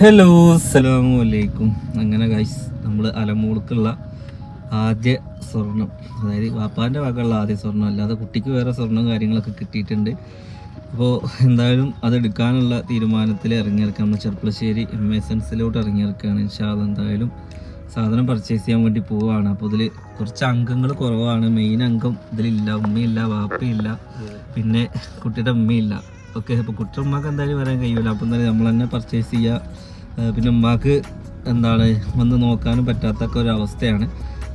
Hello അസ്സലാമു അങ്ങനെ guys നമ്മൾ അലമൂൾക്കുള്ള ആദ്യ സ്വർണം അതായത് വാപ്പാന്റെ വകയുള്ള ആദ്യ സ്വർണം അല്ലാതെ കുട്ടിക്ക് വേറെ സ്വർണം കാര്യങ്ങളൊക്കെ കിട്ടിയിട്ടുണ്ട്. അപ്പോൾ എന്തായാലും അത് എടുക്കാനുള്ള തീരുമാനത്തിൽ ഇറങ്ങിയിറക്കാം. നമ്മൾ ചെർപ്പളശ്ശേരി എം എസ് എൻസിലോട്ട് ഇറങ്ങിയിറക്കുകയാണ് ഇൻഷാൽ എന്തായാലും സാധനം പർച്ചേസ് ചെയ്യാൻ വേണ്ടി പോവുകയാണ് അപ്പോൾ ഇതിൽ കുറച്ച് അംഗങ്ങൾ കുറവാണ്. മെയിൻ അംഗം ഇതിലില്ല. ഉമ്മയില്ല വാപ്പയില്ല. പിന്നെ കുട്ടിയുടെ ഉമ്മയില്ല. ഓക്കെ അപ്പോൾ കുട്ടി ഉമ്മക്ക് എന്തായാലും വരാൻ കഴിയില്ല അപ്പം എന്തായാലും നമ്മൾ തന്നെ പർച്ചേസ് ചെയ്യുക പിന്നെ ഉമ്മാക്ക് എന്താണ് വന്ന് നോക്കാനും പറ്റാത്തൊക്കെ ഒരവസ്ഥയാണ്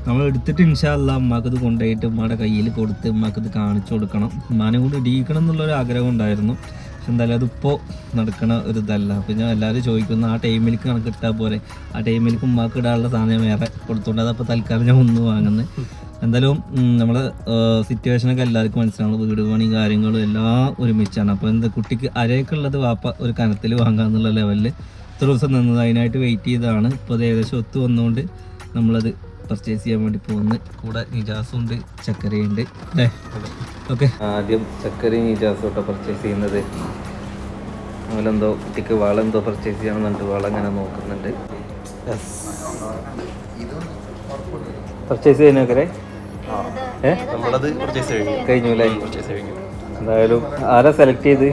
നമ്മൾ എടുത്തിട്ട് ഇൻഷാല്ല ഉമ്മാക്ക് ഇത് കൊണ്ടുപോയിട്ട് ഉമ്മയുടെ കയ്യിൽ കൊടുത്ത് ഉമ്മാക്ക് ഇത് കാണിച്ചു കൊടുക്കണം. ഉമ്മാനെ കൂടി ഇടിയിക്കണം എന്നുള്ളൊരു ആഗ്രഹം ഉണ്ടായിരുന്നു. പക്ഷെ എന്തായാലും അതിപ്പോൾ നടക്കണ ഒരു ഇതല്ല. അപ്പോൾ ഞാൻ എല്ലാവരും ചോദിക്കുന്നു ആ ടൈമിലേക്ക് കണക്കിട്ടാൽ പോലെ ആ ടൈമിലേക്ക് ഉമ്മാക്ക് ഇടാനുള്ള സാധനം വേറെ കൊടുത്തോണ്ട് അതപ്പോൾ തൽക്കാലം ഞാൻ ഒന്ന് വാങ്ങുന്നത് എന്തായാലും നമ്മുടെ സിറ്റുവേഷനൊക്കെ എല്ലാവർക്കും മനസ്സിലാവും വീട് പണി കാര്യങ്ങളും എല്ലാം ഒരുമിച്ചാണ്. അപ്പോൾ എന്താ കുട്ടിക്ക് അരയൊക്കെയുള്ളത് വാപ്പ ഒരു കനത്തിൽ വാങ്ങാന്നുള്ള ലെവലിൽ ഇത്ര ദിവസം നിന്നത് അതിനായിട്ട് വെയിറ്റ് ചെയ്തതാണ്. ഇപ്പോൾ അത് ഏകദേശം ഒത്തു വന്നുകൊണ്ട് നമ്മളത് പർച്ചേസ് ചെയ്യാൻ വേണ്ടി പോകുന്നു കൂടെ നിജാസും ഉണ്ട് ചക്കരയുണ്ട്. അല്ലേ ഓക്കെ. ആദ്യം ചക്കരയും നിജാസും ഒക്കെ പർച്ചേസ് ചെയ്യുന്നത്. അവലെന്തോ കുട്ടിക്ക് വളെന്തോ പർച്ചേസ് ചെയ്യണമെന്നുണ്ട്. വള അങ്ങനെ നോക്കുന്നുണ്ട്. പർച്ചേസ് ചെയ്യുന്നവരെ ഏ നമ്മളത് പർച്ചേസ് കഴിഞ്ഞു. കഴിഞ്ഞു അല്ലേ പർച്ചേസ് കഴിഞ്ഞു. എന്തായാലും ആരാ സെലക്ട് ചെയ്ത്?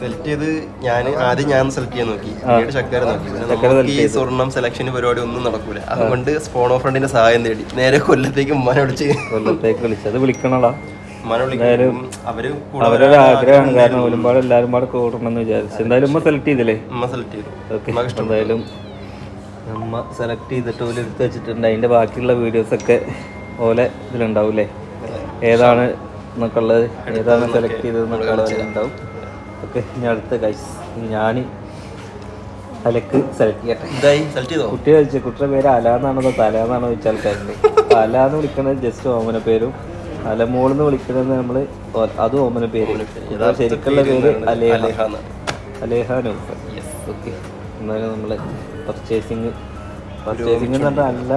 സെലക്ട് ചെയ്ത് ഞാൻ ആദ്യം ഞാൻ സെലക്ട് ചെയ്യാൻ നോക്കി. പിന്നീട് ചക്കര നോക്കി. പിന്നെ നമുക്ക് ഈ സ്വർണം സെലക്ഷൻ പരിപാടി ഒന്നും നടക്കൂല. അതുകൊണ്ട് സ്പോണോ ഫ്രണ്ടിന്റെ സഹായം തേടി. നേരെ കൊല്ലത്തേക്ക് ഉമ്മാനെ വിളിച്ച്. കൊല്ലത്തേക്ക് വിളിച്ചത് വിളിക്കണടാ. അവരൊരു ആഗ്രഹമാണ് കാരണം ഒരുപാട് എല്ലാരും പാടെ കൂടണമെന്ന് വിചാരിച്ചു. എന്തായാലും ഉമ്മ സെലക്ട് ചെയ്തില്ലേ? ഉമ്മ സെലക്ട് ചെയ്തു. എന്തായാലും അമ്മ സെലക്ട് ചെയ്തിട്ട് ഒരു എടുത്ത് വെച്ചിട്ടുണ്ട്. അതിന്റെ ബാക്കിയുള്ള വീഡിയോസൊക്കെ ഓലെ ഇതിലുണ്ടാവൂലേ ഏതാണ് എന്നൊക്കെ ഉള്ളത്? ഏതാണ് സെലക്ട് ചെയ്തത് ഉള്ളത് ഉണ്ടാവും ഓക്കെ ഇനി അടുത്ത കൈസ് ഞാൻ അലക്ക് സെലക്ട് ചെയ്യട്ടെ. ഇതായി സെലക്ട് ചെയ്തോ? കുട്ടി ചോദിച്ചു കുട്ടിയുടെ പേര് അല എന്നാണോ അതോ തല എന്നാണോ ചോദിച്ച ആൾക്കാരുണ്ട്. അല എന്ന് വിളിക്കുന്നത് ജസ്റ്റ് ഓമന പേരും. അലമോളെന്ന് വിളിക്കുന്നത് നമ്മൾ അത് ഓമന പേര്. ശരിക്കുള്ള പേര് അലേഹ. അലേഹ എന്ന്. അലേഹ നൗഫൽ ഓക്കെ. എന്നാലും നമ്മൾ പർച്ചേസിങ് എന്ന് പറഞ്ഞാൽ നല്ല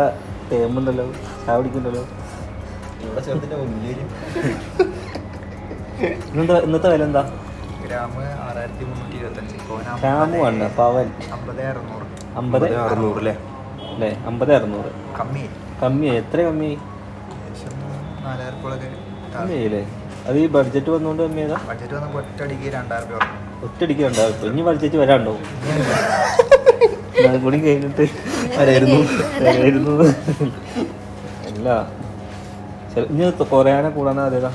ടേമുണ്ടല്ലോ ചായ ചേർത്തിട്ട് വലിയൊരു ഇന്നത്തെ വില എന്താ? ഗ്രാമ് ആറായിരത്തി മുന്നൂറ്റി ഇരുപത്തഞ്ച്. കോന ഗ്രാമു ആണ് പവൻ. അമ്പത് അറുന്നൂറ് അമ്പത് അറുന്നൂറ് അല്ലേ? അല്ലേ? അമ്പത് അറുന്നൂറ് കമ്മി. കമ്മിയായി എത്ര കമ്മിയായി കമ്മിയായില്ലേ അത് ഈ ബഡ്ജറ്റ് വന്നുകൊണ്ട് കമ്മിയതാ ബഡ്ജറ്റ് വന്നപ്പോൾ ഒറ്റയടിക്ക് രണ്ടായിരം രൂപ ഒറ്റയടിക്ക് ഇപ്പൊ ഇനി ബഡ്ജറ്റ് വരാണ്ടോ? കൂടി കഴിഞ്ഞിട്ട് വരായിരുന്നു. വരായിരുന്നു. ചെല- ഇനി കൊറയാന കൂടാനാ അതേതാ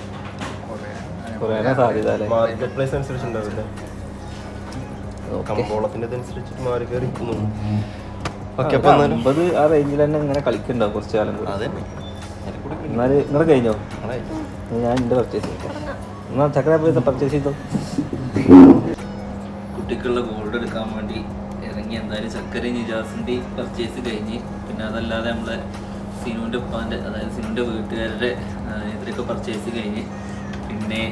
കൊറയാനാ സാധ്യത അല്ലേ? മാർക്കറ്റ് പ്ലേസ് അനുസരിച്ചുണ്ടാവില്ലേ മാറി കയറി ഓക്കെ അപ്പൊ എന്നാലും അമ്പത് ആ റേഞ്ചിൽ തന്നെ ഇങ്ങനെ കളിക്കണ്ടാവും കുറച്ച് കാലം കൂടി? എന്നാൽ നിങ്ങളെ കഴിഞ്ഞോ? ഞാൻ എന്റെ പർച്ചേസ് ചെയ്തു എന്നാൽ പോയി പർച്ചേസ് ചെയ്തു? കുട്ടിക്കുള്ള ഗോൾഡ് എടുക്കാൻ വേണ്ടി ഇറങ്ങി എന്തായാലും ചക്കരയും നിജാസിന്റെയും പർച്ചേസ് കഴിഞ്ഞ്. പിന്നെ അതല്ലാതെ നമ്മളെ സിനുവിന്റെ ഉപ്പാന്റെ അതായത് സിനുവിന്റെ വീട്ടുകാരുടെ ഇതിലൊക്കെ പർച്ചേസ് കഴിഞ്ഞ് പിന്നെ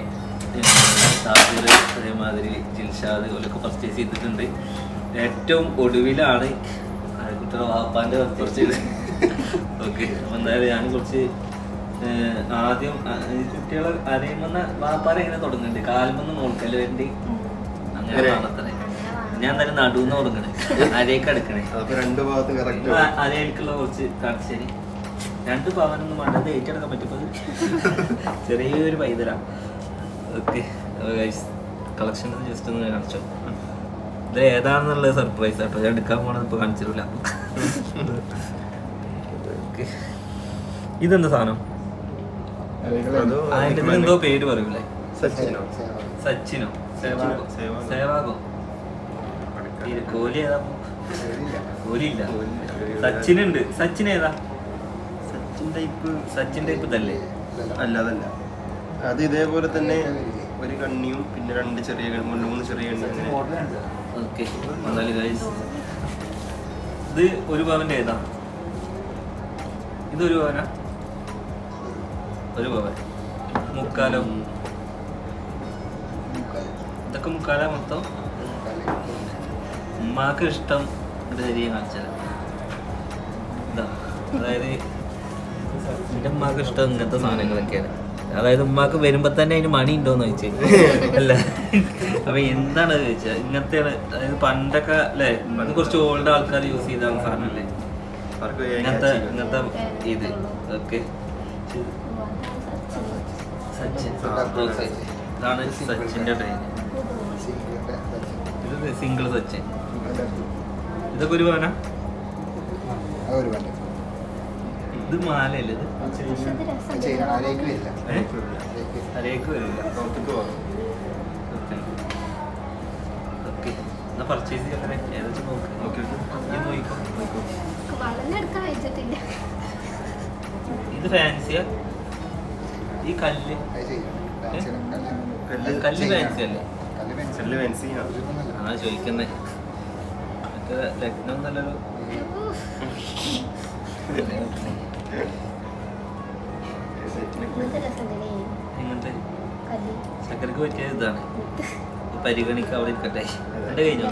സാഹിർ അതേമാതിരി ജിൽഷാദ് ഇവരൊക്കെ പർച്ചേസ് ചെയ്തിട്ടുണ്ട്. ഏറ്റവും ഒടുവിലാണ് കുട്ടിയുടെ വാപ്പാന്റെ പർച്ചേസ് ഓക്കെ അപ്പോൾ എന്തായാലും ഞാൻ കുറച്ച് ആദ്യം കുട്ടികളെ അരയുമെന്ന വാപ്പാരെ ഇങ്ങനെ തുടങ്ങുന്നുണ്ട് കാലുമെന്ന് മോൾക്കൽ വേണ്ടി. അങ്ങനെ കാണത്തണേ ഞാൻ തന്നെ നടുവെന്ന് തുടങ്ങണേ. അരയൊക്കെ എടുക്കണേ? അപ്പൊ രണ്ട് ഭാഗത്തും കറക്റ്റ് അരയിലേക്കുള്ള കുറച്ച് കാണിച്ചേരി രണ്ട് പവനൊന്നും വേണ്ടത് ഏറ്റെടുക്കാൻ പറ്റുമ്പോൾ ചെറിയൊരു പൈതല. ഓക്കെ കളക്ഷൻ ജസ്റ്റ് ഒന്ന് കാണിച്ചോ. ഇത് ഏതാണെന്നുള്ളത് സർപ്രൈസ് ആട്ടോ ഞാൻ എടുക്കാൻ പോണത് ഇപ്പൊ കാണിച്ചിട്ടില്ല. ഓക്കെ. ഇതെന്താ സാധനം? അതിന്റെ ഇതിന് എന്തോ പേര് പറയൂലേ? സച്ചിനോ. സച്ചിനോ. സേവാഗോ. കോഹ്ലി ഏതാ? കോഹ്ലി ഇല്ല സച്ചിനുണ്ട്. സച്ചിൻ ഏതാ? സച്ചിൻ ടൈപ്പ് സച്ചിൻ ടൈപ്പ് ഇതല്ലേ? അല്ല അതല്ല. അത് ഇതേപോലെ തന്നെ ഒരു കണ്ണിയും പിന്നെ രണ്ട് ചെറിയ കണ്ണി മൂന്ന് ചെറിയ കണ്ണി അങ്ങനെ. ഓക്കെ എന്നാലും ഗൈസ് ഇത് ഒരു പവന്റെ ഏതാ? ഇത് ഒരു പവനാ? ഒരു പവൻ. മുക്കാലോ. ഇതൊക്കെ മുക്കാല മൊത്തം? ഉമ്മാക്ക് ഇഷ്ടം. ഇത് ശരിയെ കാണിച്ചാൽ ഇതാ അതായത് എന്റെ ഉമ്മാക്ക് ഇഷ്ടം ഇങ്ങനത്തെ സാധനങ്ങളൊക്കെയാണ്. അതായത് ഉമ്മാക്ക് വരുമ്പോ തന്നെ അതിന് മണി ഉണ്ടോന്ന് ചോദിച്ചു. അല്ല. അപ്പൊ എന്താണ് ചോദിച്ചാൽ ഇങ്ങനത്തെയാണ്. അതായത് പണ്ടൊക്കെ അല്ലേ? പണ്ട് കുറച്ച് ഓൾഡ് ആൾക്കാർ യൂസ് ചെയ്ത സാധനല്ലേ ഇങ്ങനത്തെ ഇങ്ങനത്തെ ഇത്. ഓക്കെ. സച്ചിൻ. ഇതാണ് സച്ചിന്റെ ട്രെയിൻ ഇത് സിംഗിൾ സച്ചിൻ. ഇതൊക്കെ ഒരു വേന? ഒരു വണ്ടി. ഇത് മാലയല്ലേ ഇത്? അരേക്ക് വരില്ല എന്നാ പർച്ചേസ് ചെയ്യാൻ നോക്ക്. ഇത് ഫാൻസിയാ ഈ കല്ല്? കല്ല് കല്ല് ഫാൻസി അല്ലേ? കല്ല് ഫാൻസി ആ ചോദിക്കുന്നേ. മറ്റേ ലഗ്നം നല്ലൊരു ചക്കരക്ക് പറ്റിയ ഇതാണ്. പരിഗണിക്ക അവിടെ ഇരിക്കട്ടെ. എന്റെ കഴിഞ്ഞോ?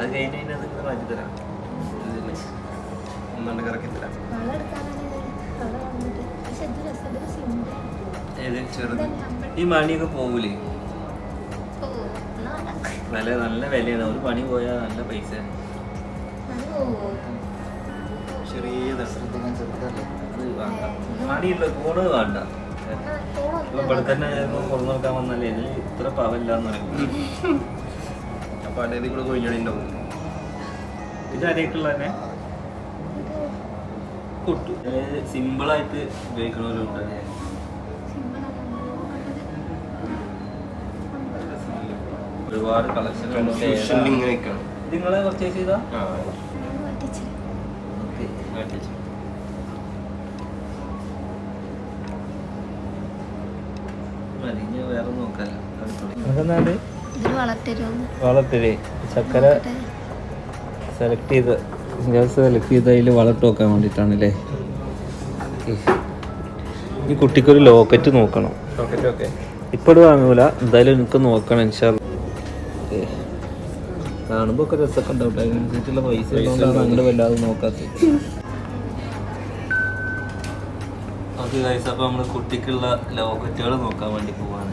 അത് കഴിഞ്ഞ് കഴിഞ്ഞാൽ അത് മാറ്റി തരാം. കറക്കി തരാം. ഏത്? ചെറുത്? ഈ മണിയൊക്കെ പോകൂലേ? നല്ല നല്ല വിലയാണ്. ഒരു പണി പോയാൽ നല്ല പൈസ അത് പോവോ? ചെറിയ ദർശനം അത് വേണ്ട. കൂണ് ഇവിടെ തന്നെ പുറം നോക്കാൻ വന്നല്ലേ ഇതിൽ ഇത്ര പവല്ലാന്ന് പറയുന്നത് അപ്പൊ അടേതി കൂടെ കൊഴിഞ്ഞടി ഉണ്ടാവും ഇത് തന്നെ കൊട്ടു. സിമ്പിളായിട്ട് ആണ്. ഒരുപാട് കളക്ഷൻ നിങ്ങളെ പർച്ചേസ് ചെയ്താ ആ ഞാൻ മാറ്റിച്ചു. ഓക്കെ മാറ്റി വെച്ചു. മതി, ഇനി വേറെ നോക്കാല്ല അടുത്തുള്ള ഇതിന് വളത്തിൽ ചക്കര സെലക്ട് ചെയ്ത് ഗ്യാസ് സെലക്ട് ചെയ്ത് അതിൽ വളർത്ത് നോക്കാൻ വേണ്ടിയിട്ടാണല്ലേ ഈ കുട്ടിക്കൊരു ലോക്കറ്റ് നോക്കണം. Okay okay. ഇപ്പോഴും വാങ്ങൂല. എന്തായാലും എനിക്ക് നോക്കണം ഇൻഷാ കാണുമ്പോൾ ഒക്കെ രസമൊക്കെ ഉണ്ടാവും. അതിനനുസരിച്ചുള്ള പൈസ അങ്ങോട്ട് വല്ലാതെ നോക്കാത്തത്. ഓക്കെ ഗൈസ് അപ്പോൾ നമ്മൾ കുട്ടിക്കുള്ള ലോക്കറ്റുകൾ നോക്കാൻ വേണ്ടി പോവാണ്.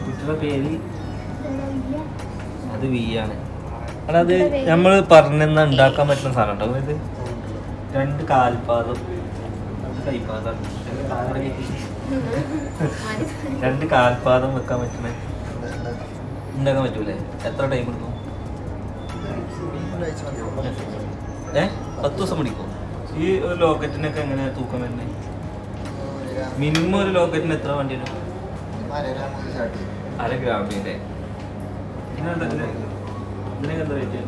കുട്ടിയുടെ പേര് അത് വി ആണ്. അതായത് അത് നമ്മൾ പറഞ്ഞെന്ന ഉണ്ടാക്കാൻ പറ്റുന്ന സാധനം കേട്ടോ ഇത് രണ്ട് കാൽപാദം കൈപ്പാദം രണ്ട് കാൽപാദം വെക്കാൻ പറ്റണ ഉണ്ടാക്കാൻ പറ്റൂലേ? എത്ര ടൈം എടുക്കും? ഏ? പത്ത് ദിവസം പിടിക്കും ഈ ഒരു ലോക്കറ്റിനൊക്കെ എങ്ങനെയാ തൂക്കം വരുന്നത്? മിനിമം ഒരു ലോക്കറ്റിന് എത്ര വണ്ടി അര ഗ്രാമിന്റെ. ഇതിനൊക്കെ എന്താ റേറ്റ്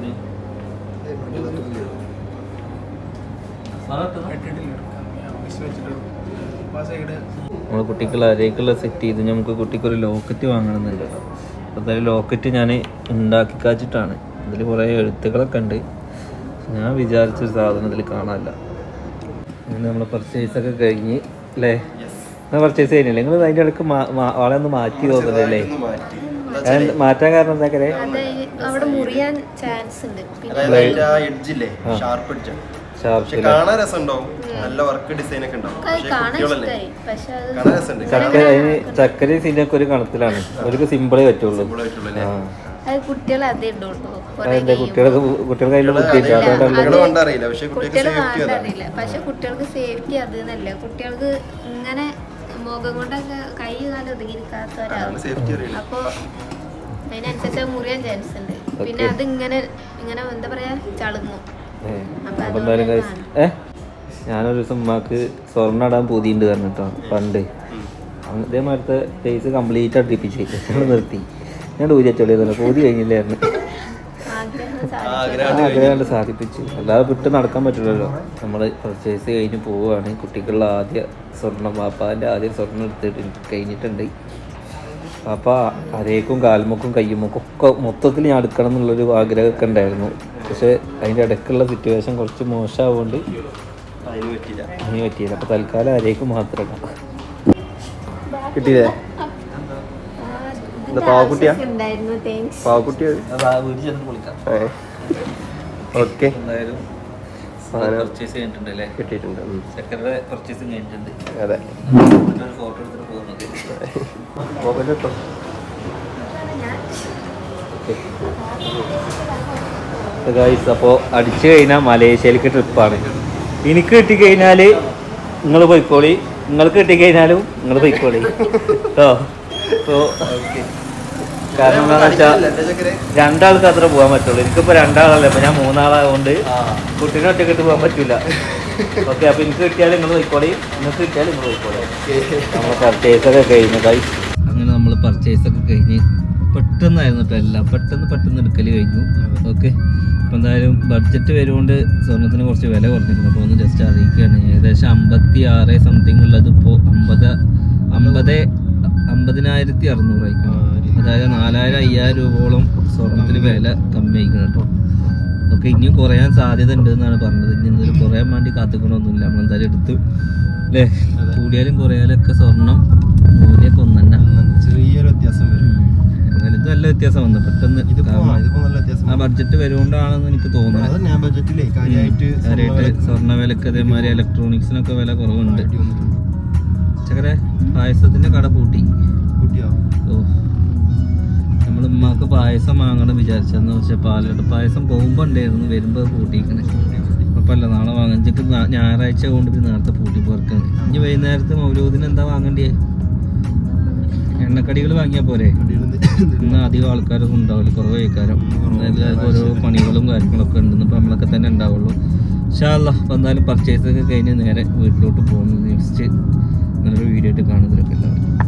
കുട്ടിക്കുള്ള അരേക്കുള്ള സെറ്റ് ചെയ്ത് നമുക്ക് കുട്ടിക്ക് ഒരു ലോക്കറ്റ് വാങ്ങണമെന്നുണ്ട്. അതായത് ലോക്കറ്റ് ഞാൻ ഉണ്ടാക്കി കാച്ചിട്ടാണ്. ഇതിൽ കുറേ എഴുത്തുകളൊക്കെ ഉണ്ട്. ഞാൻ വിചാരിച്ചൊരു സാധനം ഇതിൽ കാണാനില്ല. അങ്ങനെ നമ്മൾ പർച്ചേസൊക്കെ കഴിഞ്ഞ് അല്ലേ നിങ്ങൾ പർച്ചേസ് ചെയ്യുന്നില്ലേ നിങ്ങൾ അതിന്റെ ഇടയ്ക്ക് ആളെ ഒന്ന് മാറ്റി തോന്നുന്നില്ലേ മാറ്റി. മാറ്റാൻ കാരണം എന്താ അവിടെ മുറിയാൻ ചാൻസ് ഉണ്ട്. എഡ്ജില്ലേ ഷാർപ്പ് എഡ്ജ് കാണാൻ നല്ല വർക്ക് ഡിസൈൻ ഒക്കെ ഉണ്ടാവും. ചക്കര സീനൊക്കെ ഒരു കണത്തിലാണ്. അവർക്ക് സിമ്പിളേ പറ്റുള്ളൂ. അത് കുട്ടികൾ അതേ കുട്ടികൾക്ക് സേഫ്റ്റി അതാണ്. അറിയില്ല. പക്ഷെ കുട്ടികൾക്ക് സേഫ്റ്റി അത് എന്നല്ല കുട്ടികൾക്ക് ഇങ്ങനെ മുഖം കൊണ്ടൊക്കെ കൈ കാലം ഒതുങ്ങിയിരിക്കാത്തവരാണ് അപ്പൊ അതിനനുസരിച്ച് അത് മുറിയാൻ ചാൻസ് ഉണ്ട്. പിന്നെ അത് ഇങ്ങനെ ഇങ്ങനെ എന്താ പറയാ? ചളുങ്ങും. ഞാനൊരു ദിവസം ഉമ്മാക്ക് സ്വർണ ഇടാൻ പൂതിയുണ്ട് പറഞ്ഞിട്ടോ പണ്ട്. അതേമാതിരത്തെ ഫേസ് കംപ്ലീറ്റ് അടുപ്പിച്ച്. നിർത്തി. ഞാൻ ഊരി വെച്ചോളിയതല്ല ഊതി കഴിഞ്ഞില്ലായിരുന്നു. ആഗ്രഹം സാധിപ്പിച്ചു. അല്ലാതെ വിട്ട് നടക്കാൻ പറ്റില്ലല്ലോ. നമ്മൾ പർച്ചേസ് കഴിഞ്ഞ് പോവുകയാണ്. കുട്ടികളുടെ ആദ്യ സ്വർണം പാപ്പാന്റെ ആദ്യ സ്വർണം എടുത്തിട്ട് കഴിഞ്ഞിട്ടുണ്ട്. പാപ്പ അരേക്കും കാൽമുക്കും കയ്യുമുക്കും ഒക്കെ മൊത്തത്തിൽ ഞാൻ എടുക്കണം എന്നുള്ളൊരു ആഗ്രഹമൊക്കെ ഉണ്ടായിരുന്നു. പക്ഷേ അതിന്റെ ഇടയ്ക്കുള്ള സിറ്റുവേഷൻ കുറച്ച് മോശമാവുകൊണ്ട് അതിന് പറ്റിയില്ല. അതിന് പറ്റിയില്ല. അപ്പോൾ തൽക്കാലം അരേക്കും മാത്രമല്ല കിട്ടിയതേ ഇതിന്റെ പാവക്കുട്ടിയാ? ആവശ്യമൊക്കെ ഉണ്ടായിരുന്നു താങ്ക്സ് പാവക്കുട്ടി അത് ആ വീട്ടിൽ ഓക്കെ. കിട്ടിയിട്ടുണ്ട്. കഴിഞ്ഞിട്ടുണ്ട്. അതെ. മൊബൈൽ ഗൈസ് അപ്പോൾ അടിച്ചു കഴിഞ്ഞാൽ മലേഷ്യയിലേക്ക് ട്രിപ്പാണ്. എനിക്ക് കിട്ടിക്കഴിഞ്ഞാൽ നിങ്ങൾ പോയിക്കോളി. നിങ്ങൾക്ക് കിട്ടിക്കഴിഞ്ഞാലും നിങ്ങൾ പോയിക്കോളി. കേട്ടോ അപ്പോൾ കാരണം എന്താണെന്ന് വെച്ചാൽ രണ്ടാൾക്ക് അത്ര പോകാൻ പറ്റുള്ളൂ. എനിക്കിപ്പോ രണ്ടാളല്ലേ അപ്പൊ ഞാൻ മൂന്നാളായതുകൊണ്ട് കുട്ടീനെ ഒറ്റക്കിട്ട് പോകാൻ പറ്റൂല. ഓക്കെ അപ്പൊ എനിക്ക് കിട്ടിയാൽ നിങ്ങൾ പോയിക്കോളി. നിങ്ങൾക്ക് കിട്ടിയാൽ നിങ്ങൾ പോയിക്കോളി. നമ്മൾ പർച്ചേസ് ഒക്കെ കഴിഞ്ഞു ഗൈസ് അങ്ങനെ നമ്മൾ പർച്ചേസ് ഒക്കെ കഴിഞ്ഞ് പെട്ടെന്നായിരുന്നു കേട്ടോ എല്ലാം. പെട്ടെന്ന് പെട്ടെന്ന് എടുക്കൽ കഴിഞ്ഞു. ഓക്കെ. അപ്പം എന്തായാലും ബഡ്ജറ്റ് വരുകൊണ്ട് സ്വർണത്തിന് കുറച്ച് വില കുറഞ്ഞിരുന്നു അപ്പോൾ ഒന്ന് ജസ്റ്റ് അറിയിക്കുകയാണ് ഏകദേശം അമ്പത്തി ആറ് സംതിങ് ഉള്ളത് ഇപ്പോൾ അമ്പത് അമ്പത് അമ്പതിനായിരത്തി അറുന്നൂറായിരിക്കും അതായത് നാലായിരം അയ്യായിരം രൂപയോളം സ്വർണത്തിന് വില കമ്മി കേട്ടോ ഒക്കെ ഇനിയും കുറയാൻ സാധ്യത ഉണ്ട് എന്നാണ് പറഞ്ഞത്. ഇനി എന്തെങ്കിലും കുറയാൻ വേണ്ടി കാത്തിക്കണമൊന്നുമില്ല നമ്മൾ എന്തായാലും എടുത്തു അല്ലേ കൂടിയാലും കുറയാലും ഒക്കെ സ്വർണം മൂല്യമൊക്കെ ഒന്നല്ല. ചെറിയൊരു വ്യത്യാസം വരും. എന്നാലും ഇത് നല്ല വ്യത്യാസം വന്നു. പെട്ടെന്ന് ആ ബഡ്ജറ്റ് വരുകൊണ്ടാണെന്ന് എനിക്ക് തോന്നുന്നത് കാര്യമായിട്ട് സ്വർണ വിലക്ക് അതേമാതിരി ഇലക്ട്രോണിക്സിനൊക്കെ വില കുറവുണ്ട്. ചക്കരെ പായസത്തിന്റെ കട പൂട്ടി. ഓ. നമ്മൾ ഉമ്മാക്ക് പായസം വാങ്ങണം വിചാരിച്ചെന്ന് വെച്ചാൽ പാലട പായസം പോകുമ്പോൾ ഉണ്ടായിരുന്നു വരുമ്പോൾ പൂട്ടിക്കണേ കുഴപ്പമില്ല നാളെ വാങ്ങിച്ചിട്ട് ഞായറാഴ്ച കൊണ്ട് പിന്നെ നേരത്തെ പൂട്ടി പോർക്കാണ്. ഇനി വൈകുന്നേരത്ത് മൗലൂദിന് എന്താ വാങ്ങണ്ടേ? എണ്ണക്കടികൾ വാങ്ങിയാൽ പോരെ? ഇന്ന് അധികം ആൾക്കാരൊന്നും ഉണ്ടാവില്ല കുറവ് കഴിക്കാരം എല്ലാവർക്കും ഓരോ പണികളും കാര്യങ്ങളൊക്കെ ഉണ്ട് ഇപ്പം നമ്മളൊക്കെ തന്നെ ഉണ്ടാവുള്ളൂ. ഷാല്ല അപ്പം എന്തായാലും പർച്ചേസ് ഒക്കെ കഴിഞ്ഞ് നേരെ വീട്ടിലോട്ട് പോകുന്നു നെക്സ്റ്റ് നല്ലൊരു വീഡിയോ ആയിട്ട് കാണുന്നതിലൊക്കെ എല്ലാവരും.